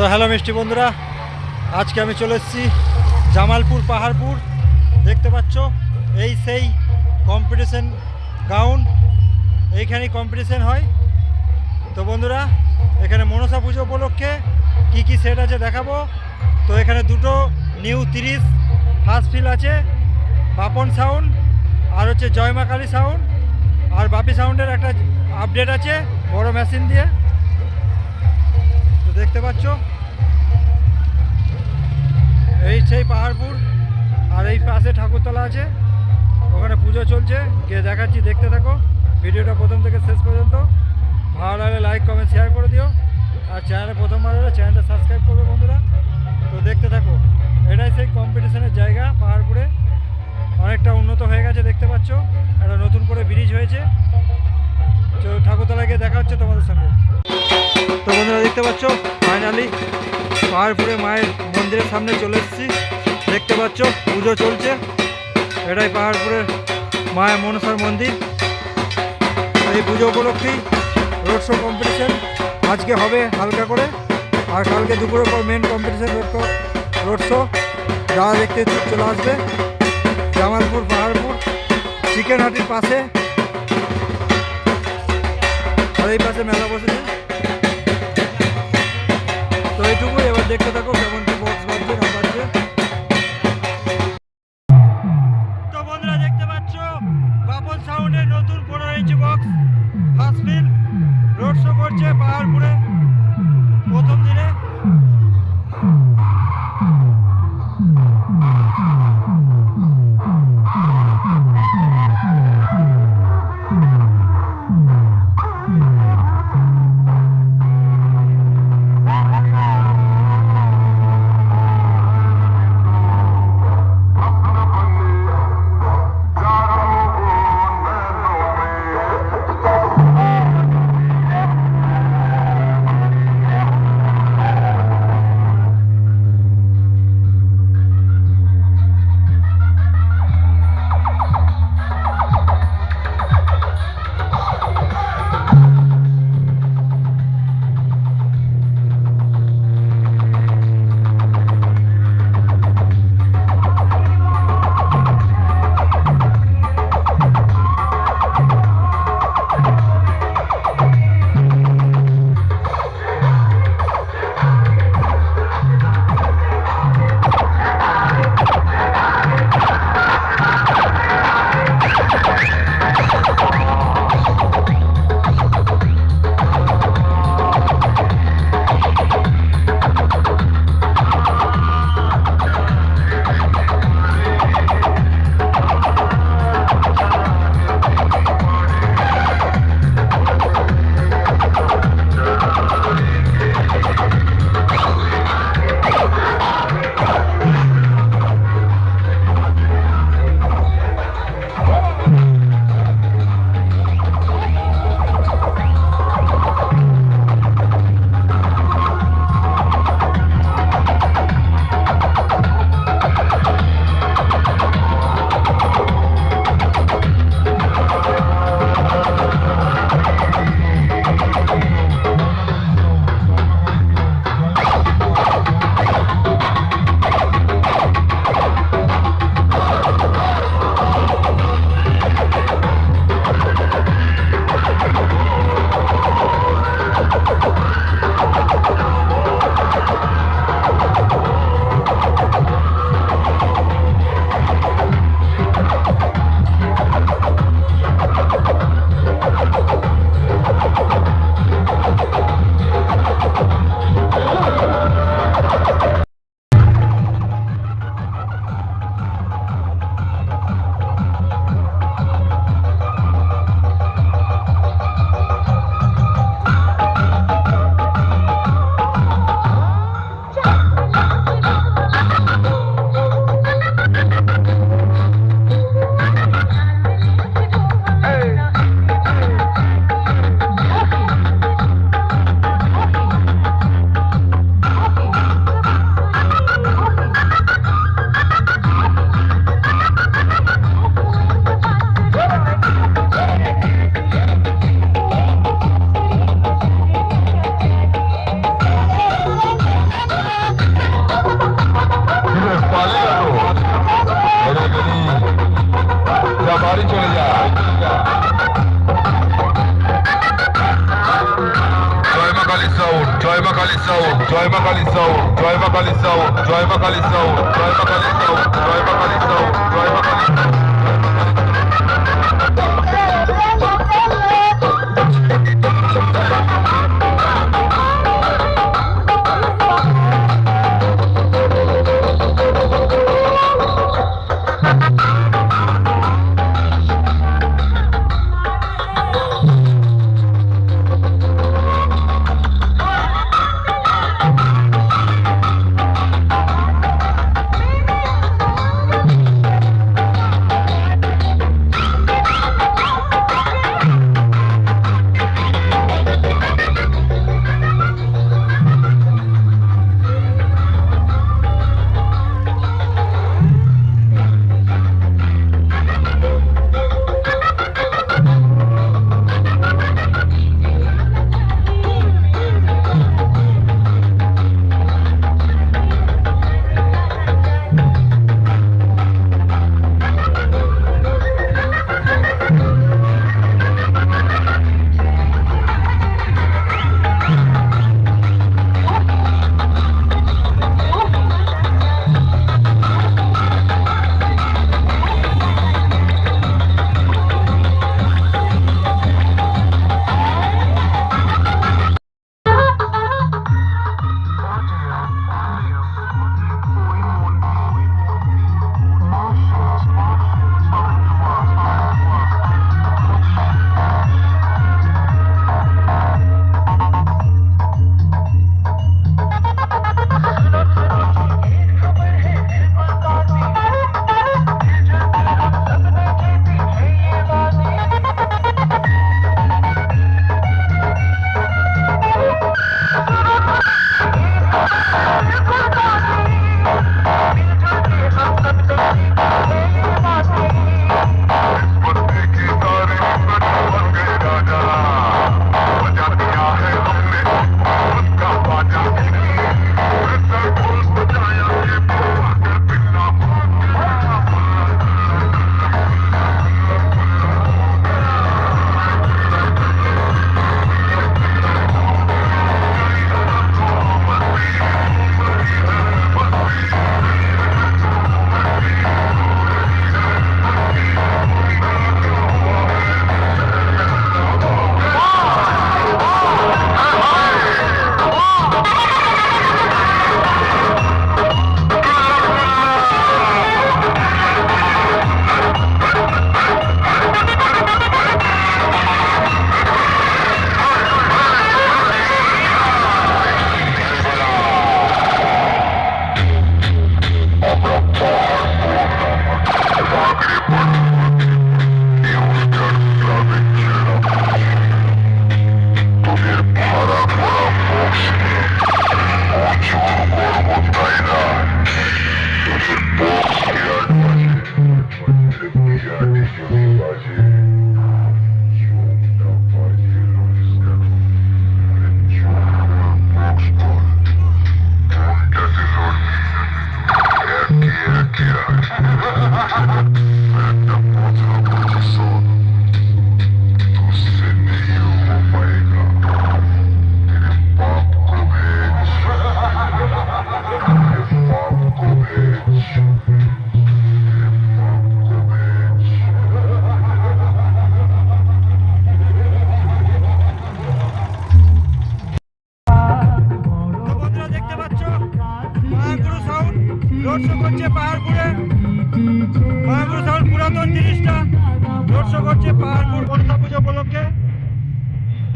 তো হ্যালো মিষ্টি বন্ধুরা, আজকে আমি চলে এসেছি জামালপুর পাহাড়পুর। দেখতে পাচ্ছ, এই সেই কম্পিটিশন গ্রাউন্ড এইখানেই কম্পিটিশন হয়। তো বন্ধুরা, এখানে মনসা পুজো উপলক্ষে কি কি সেট আছে দেখাবো। তো এখানে দুটো নিউ তিরিশ ফার্স্ট ফিল আছে, বাপন সাউন্ড আর হচ্ছে জয়মা কালী সাউন্ড আর বাপি সাউন্ডের একটা আপডেট আছে, বড় মেশিন দিয়ে। দেখতে পাচ্ছ? এই সেই পাহাড়পুর, আর এই পাশে ঠাকুরতলা আছে। ওখানে পুজো চলছে। গিয়ে দেখাচ্ছি, দেখতে থাকো। ভিডিওটা প্রথম থেকে শেষ পর্যন্ত। ভালো লাগলে লাইক কমেন্ট শেয়ার করে দিও। আর চ্যানেলে প্রথমবার হলে চ্যানেলটা সাবস্ক্রাইব করবে বন্ধুরা। তো দেখতে থাকো। এটাই সেই কম্পিটিশনের জায়গা পাহাড়পুরে। অনেকটা উন্নত হয়ে গেছে, দেখতে পাচ্ছ। একটা নতুন করে ব্রিজ হয়েছে। তো ঠাকুরতলা গিয়ে দেখা হচ্ছে তোমাদের সঙ্গে। পাহাড়পুরে মায়ের মন্দিরের সামনে চলে এসেছি। দেখতে পাচ্ছ, পুজো চলছে। এটাই পাহাড়পুরের মায়ের মনসার মন্দির। এই পুজো উপলক্ষেই রোড শো কম্পিটিশন আজকে হবে হালকা করে। আর কালকে দুপুরের পর main competition road road show যারা দেখতে চলে আসবে। জামালপুর, পাহাড়পুর চিকেন হাটির পাশে। আর এই পাশে মেলা বসেছে। তো এইটুকুই এবার দেখতে থাকো কেমন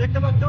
দেখতে পাচ্ছ?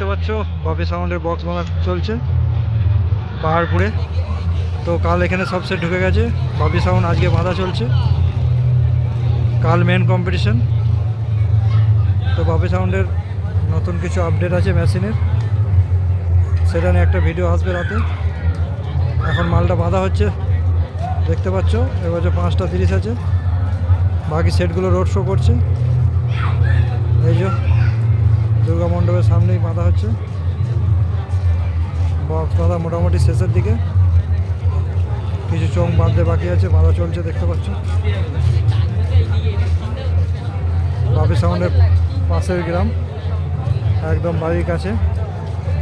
দেখতে পাচ্ছ ববি সাউন্ডের বক্স বাঁধা চলছে, পাহাড়পুরে। তো কাল এখানে সব সেট ঢুকে গেছে ববি সাউন্ড আজকে বাঁধা চলছে। কাল মেন কম্পিটিশন তো ববি সাউন্ডের নতুন কিছু আপডেট আছে মেশিনের সেটা নিয়ে একটা ভিডিও আসবে রাতে। এখন মালটা বাঁধা হচ্ছে, দেখতে পাচ্ছ এবছর পাঁচটা তিরিশ আছে। বাকি সেটগুলো রোড শো করছে। এই যে। দুর্গা মণ্ডপের সামনেই বাঁধা হচ্ছে। বক্স বাঁধা মোটামুটি শেষের দিকে। কিছু চোখ বাঁধতে বাকি আছে, বাঁধা চলছে, দেখতে পাচ্ছ। বাপি সাউন্ডের পাশের গ্রাম, একদম বাড়ির কাছে।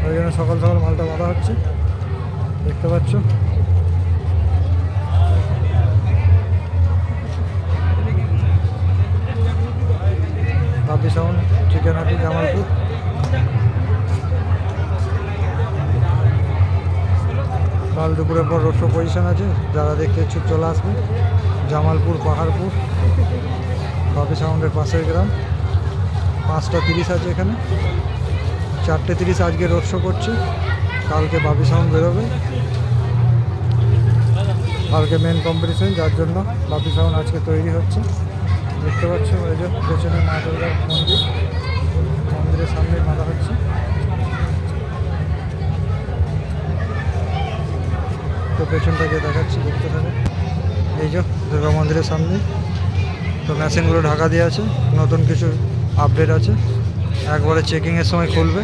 ওই জন্য সকাল সকাল মালটা বাঁধা হচ্ছে। দেখতে পাচ্ছ। বাপি সাউন্ড চিকেন হাটি জামালপুর কাল দুপুরের পর রোড পজিশন আছে, যারা দেখতে ইচ্ছুক চলে আসবে। জামালপুর, পাহাড়পুর, বাপি সাউন্ডের পাশের গ্রাম। পাঁচটা তিরিশ আছে এখানে। চারটে তিরিশ আজকে রোড শো করছে। কালকে বাপি সাউন্ড বেরোবে। কালকে মেন কম্পিটিশন যার জন্য বাপি সাউন্ড আজকে তৈরি হচ্ছে। দেখতে পাচ্ছ, এই যে পেছনে মা দুর্গার মন্দির। পেছনটাকে দেখাচ্ছি, দেখতে থাকো এই যে, দুর্গা মন্দিরের সামনে। তো মেশিনগুলো ঢাকা দিয়ে আছে, নতুন কিছু আপডেট আছে। একবারে চেকিংয়ের সময় খুলবে।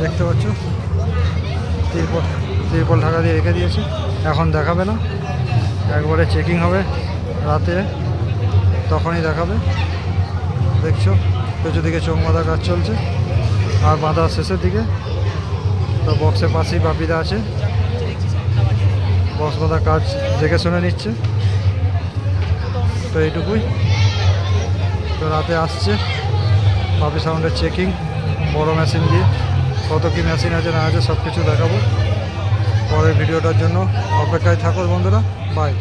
দেখতে পাচ্ছ? তিরপল তিরপল ঢাকা দিয়ে রেখে দিয়েছে। এখন দেখাবে না। একবারে চেকিং হবে রাতে, তখনই দেখাবে। দেখছ? পেছু দিকে চোখ বাঁধা কাজ চলছে। আর বাঁধা শেষের দিকে। তো বক্সের পাশেই বাপিদা আছে। বাঁধা কাজ দেখে শুনে নিচ্ছে। তো এইটুকুই। তো রাতে আসছে। পাপি সাউন্ডের চেকিং বড় মেশিন দিয়ে। কত কী মেশিন আছে, না আছে সব কিছু দেখাবো। পরের ভিডিওটার জন্য অপেক্ষায় থাকো বন্ধুরা। বাই